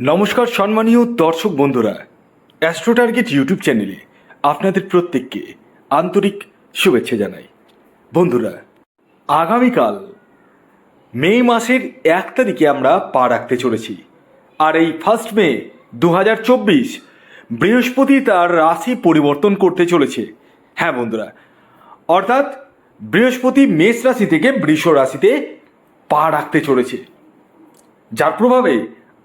নমস্কার সম্মানীয় দর্শক বন্ধুরা অ্যাস্ট্রো টার্গেট ইউটিউব চ্যানেলে আপনাদের প্রত্যেককে আন্তরিক শুভেচ্ছা জানাই। বন্ধুরা, আগামীকাল মে মাসের এক তারিখে আমরা পা রাখতে চলেছি। আর এই ফার্স্ট মে দু হাজার চব্বিশ বৃহস্পতি তার রাশি পরিবর্তন করতে চলেছে। হ্যাঁ বন্ধুরা, অর্থাৎ বৃহস্পতি মেষ রাশি থেকে বৃষ রাশিতে পা রাখতে চলেছে। যার প্রভাবে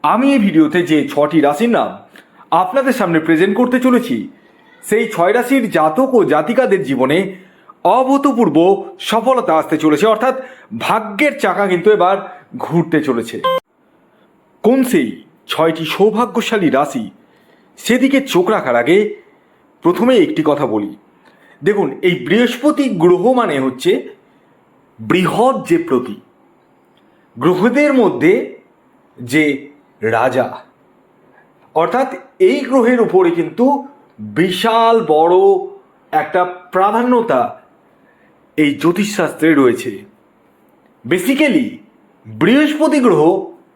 আমি এই ভিডিওতে যে ছটি রাশির নাম আপনাদের সামনে প্রেজেন্ট করতে চলেছি, সেই ছয় রাশির জাতক ও জাতিকাদের জীবনে অভূতপূর্ব সফলতা আসতে চলেছে, অর্থাৎ ভাগ্যের চাকা কিন্তু এবার ঘুরতে চলেছে। কোন সেই ছয়টি সৌভাগ্যশালী রাশি সেদিকে চোখ রাখার আগে প্রথমে একটি কথা বলি। দেখুন, এই বৃহস্পতি গ্রহ মানে হচ্ছে বৃহৎ যে প্রতীক গ্রহদের মধ্যে যে রাজা। অর্থাৎ এই গ্রহের উপরে কিন্তু বিশাল বড় একটা প্রাধান্যতা এই জ্যোতিষশাস্ত্রে রয়েছে। বেসিক্যালি বৃহস্পতি গ্রহ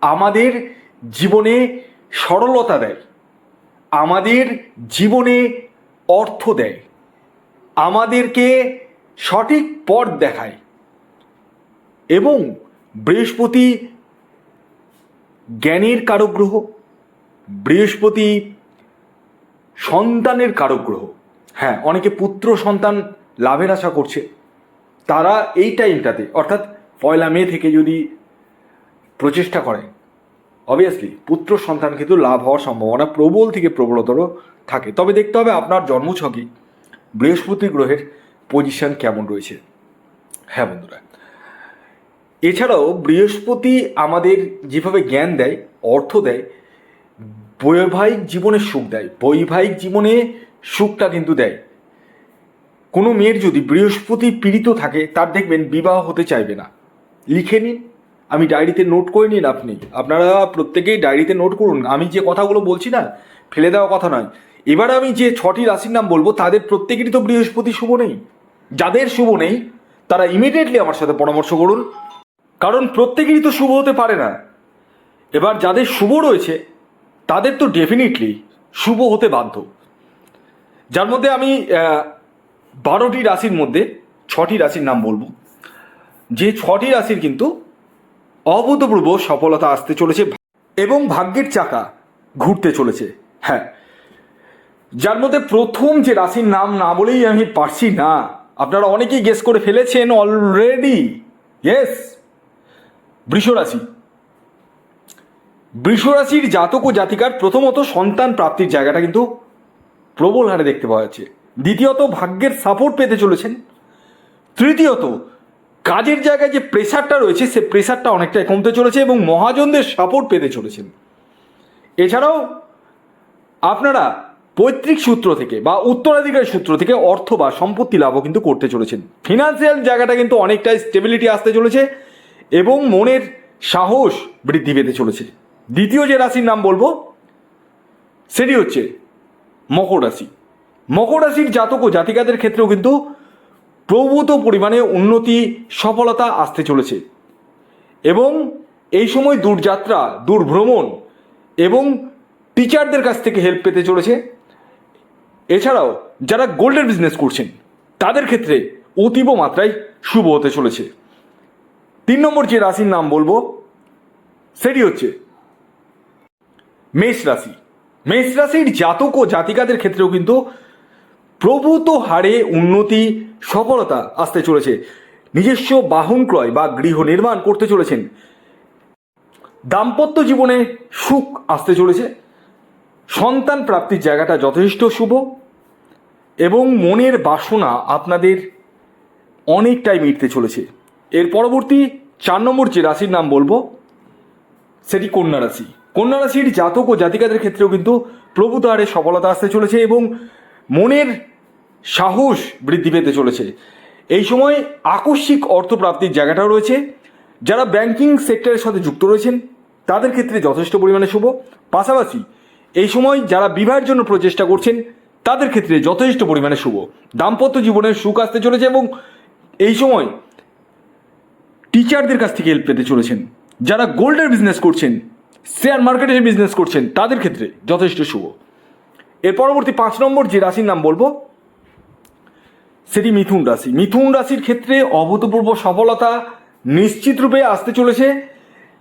আমাদের জীবনে সরলতা দেয়, আমাদের জীবনে অর্থ দেয়, আমাদেরকে সঠিক পথ দেখায় এবং বৃহস্পতি জ্ঞানের কারক গ্রহ বৃহস্পতি সন্তানের কারক গ্রহ হ্যাঁ অনেকে পুত্র সন্তান লাভের আশা করছে। তারা এই টাইমটাতে, অর্থাৎ পয়লা মে থেকে যদি প্রচেষ্টা করে অবভিয়াসলি পুত্র সন্তান কিন্তু লাভ হওয়ার সম্ভাবনা প্রবল থেকে প্রবলতর থাকে। তবে দেখতে হবে আপনার জন্মছকে, বৃহস্পতি গ্রহের পজিশন কেমন রয়েছে। হ্যাঁ বন্ধুরা এছাড়াও বৃহস্পতি আমাদের যেভাবে জ্ঞান দেয়, অর্থ দেয়, বৈবাহিক জীবনে সুখ দেয়। বৈবাহিক জীবনে সুখটা কিন্তু দেয়। কোনো মেয়ের যদি বৃহস্পতি পীড়িত থাকে, তার দেখবেন বিবাহ হতে চাইবে না। লিখে নিন, আমি ডায়েরিতে নোট করে নিন আপনি। আপনারা প্রত্যেকেই ডায়েরিতে নোট করুন। আমি যে কথাগুলো বলছি না, ফেলে দেওয়া কথা নয়। এবার আমি যে ছটি রাশির নাম বলব, তাদের প্রত্যেকেরই তো বৃহস্পতি শুভ নেই। যাদের শুভ নেই, তারা ইমিডিয়েটলি আমার সাথে পরামর্শ করুন। কারণ প্রত্যেকেরই তো শুভ হতে পারে না। এবার যাদের শুভ রয়েছে, তাদের তো ডেফিনেটলি শুভ হতে বাধ্য। যার মধ্যে আমি বারোটি রাশির মধ্যে ছটি রাশির নাম বলব। যে ছটি রাশির কিন্তু অভূতপূর্ব সফলতা আসতে চলেছে এবং ভাগ্যের চাকা ঘুরতে চলেছে। হ্যাঁ যার মধ্যে প্রথম যে রাশির নাম না বলেই আমি পারছি না। আপনারা অনেকেই গেস করে ফেলেছেন অলরেডি ইয়েস বৃষরাশি। বৃষরাশির জাতক ও জাতিকার প্রথমত সন্তান প্রাপ্তির জায়গাটা কিন্তু প্রবল হারে দেখতে পাওয়া যাচ্ছে। দ্বিতীয়ত, ভাগ্যের সাপোর্ট পেতে চলেছেন। তৃতীয়ত, কাজের জায়গায় যে প্রেশারটা রয়েছে, সে প্রেশারটা অনেকটাই কমতে চলেছে এবং মহাজনদের সাপোর্ট পেতে চলেছেন। এছাড়াও, আপনারা পৈতৃক সূত্র থেকে বা উত্তরাধিকার সূত্র থেকে অর্থ বা সম্পত্তি লাভও কিন্তু করতে চলেছেন। ফিনান্সিয়াল জায়গাটা কিন্তু অনেকটাই স্টেবিলিটি আসতে চলেছে। এবং মনের সাহস বৃদ্ধি পেতে চলেছে। দ্বিতীয় যে রাশির নাম বলব, সেটি হচ্ছে মকর রাশি। মকর রাশির জাতক ও জাতিকাদের ক্ষেত্রেও কিন্তু প্রভূত পরিমাণে উন্নতি, সফলতা আসতে চলেছে। এবং এই সময় দূরযাত্রা দূর ভ্রমণ এবং টিচারদের কাছ থেকে হেল্প পেতে চলেছে। এছাড়াও যারা গোল্ডের বিজনেস করছেন, তাদের ক্ষেত্রে অতীব মাত্রায় শুভ হতে চলেছে। তিন নম্বর যে রাশির নাম বলব, সেটি হচ্ছে মেষ রাশি। মেষ রাশির জাতক ও জাতিকাদের ক্ষেত্রেও কিন্তু প্রভূত হারে উন্নতি, সফলতা আসতে চলেছে। নিজস্ব বাহন ক্রয় বা গৃহ নির্মাণ করতে চলেছেন। দাম্পত্য জীবনে সুখ আসতে চলেছে। সন্তান প্রাপ্তির জায়গাটা যথেষ্ট শুভ এবং মনের বাসনা আপনাদের অনেকটাই মিটতে চলেছে। এর পরবর্তী চার নম্বর যে রাশির নাম বলব, সেটি কন্যা রাশি। কন্যা রাশির জাতক ও জাতিকাদের ক্ষেত্রেও কিন্তু প্রভূত হারে সফলতা আসতে চলেছে এবং মনের সাহস বৃদ্ধি পেতে চলেছে। এই সময় আকস্মিক অর্থপ্রাপ্তির জায়গাটাও রয়েছে। যারা ব্যাংকিং সেক্টরের সাথে যুক্ত রয়েছেন, তাদের ক্ষেত্রে যথেষ্ট পরিমাণে শুভ। পাশাপাশি এই সময় যারা বিবাহের জন্য প্রচেষ্টা করছেন, তাদের ক্ষেত্রে যথেষ্ট পরিমাণে শুভ। দাম্পত্য জীবনের সুখ আসতে চলেছে এবং এই সময় টিচারদের কাছ থেকে হেল্প পেতে চলেছেন। যারা গোল্ডের বিজনেস করছেন শেয়ার মার্কেটের বিজনেস করছেন, তাদের ক্ষেত্রে যথেষ্ট শুভ। এর পরবর্তী পাঁচ নম্বর যে রাশির নাম বলব, সেটি মিথুন রাশি। মিথুন রাশির ক্ষেত্রে অভূতপূর্ব সফলতা নিশ্চিত রূপে আসতে চলেছে।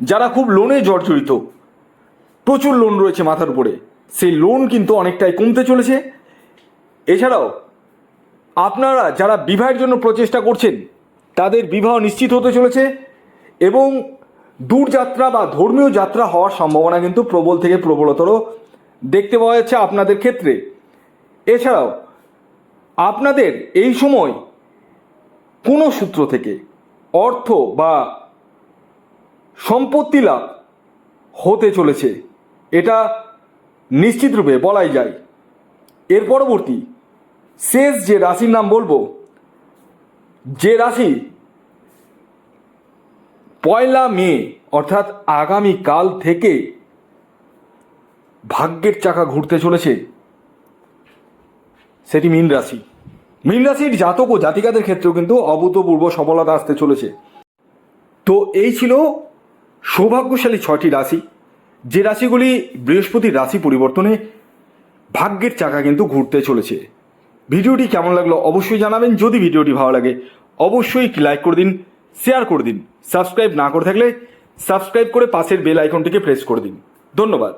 যারা খুব লোনে জর্জরিত, প্রচুর লোন রয়েছে মাথার উপরে, সেই লোন কিন্তু অনেকটাই কমতে চলেছে। এছাড়াও, আপনারা যারা বিবাহের জন্য প্রচেষ্টা করছেন তাদের বিবাহ নিশ্চিত হতে চলেছে এবং দূরযাত্রা বা ধর্মীয় যাত্রা হওয়ার সম্ভাবনা কিন্তু প্রবল থেকে প্রবলতর দেখতে পাওয়া যাচ্ছে আপনাদের ক্ষেত্রে। এছাড়াও, আপনাদের এই সময় কোনো সূত্র থেকে অর্থ বা সম্পত্তি লাভ হতে চলেছে, এটা নিশ্চিতরূপে বলাই যায়। এর পরবর্তী, শেষ যে রাশির নাম বলব যে রাশি পয়লা মে, অর্থাৎ আগামী কাল থেকে ভাগ্যের চাকা ঘুরতে চলেছে, সেটি মীন রাশি। মীন রাশির জাতক ও জাতিকাদের ক্ষেত্রেও কিন্তু অভূতপূর্ব সফলতা আসতে চলেছে। তো এই ছিল সৌভাগ্যশালী ছয়টি রাশি। যে রাশিগুলি বৃহস্পতির রাশি পরিবর্তনে ভাগ্যের চাকা কিন্তু ঘুরতে চলেছে। ভিডিওটি কেমন লাগল অবশ্যই জানাবেন। যদি ভিডিওটি ভালো লাগে অবশ্যই লাইক করে দিন শেয়ার করে দিন সাবস্ক্রাইব না করে থাকলে সাবস্ক্রাইব করে পাশের বেল আইকনটিকে প্রেস করে দিন। ধন্যবাদ।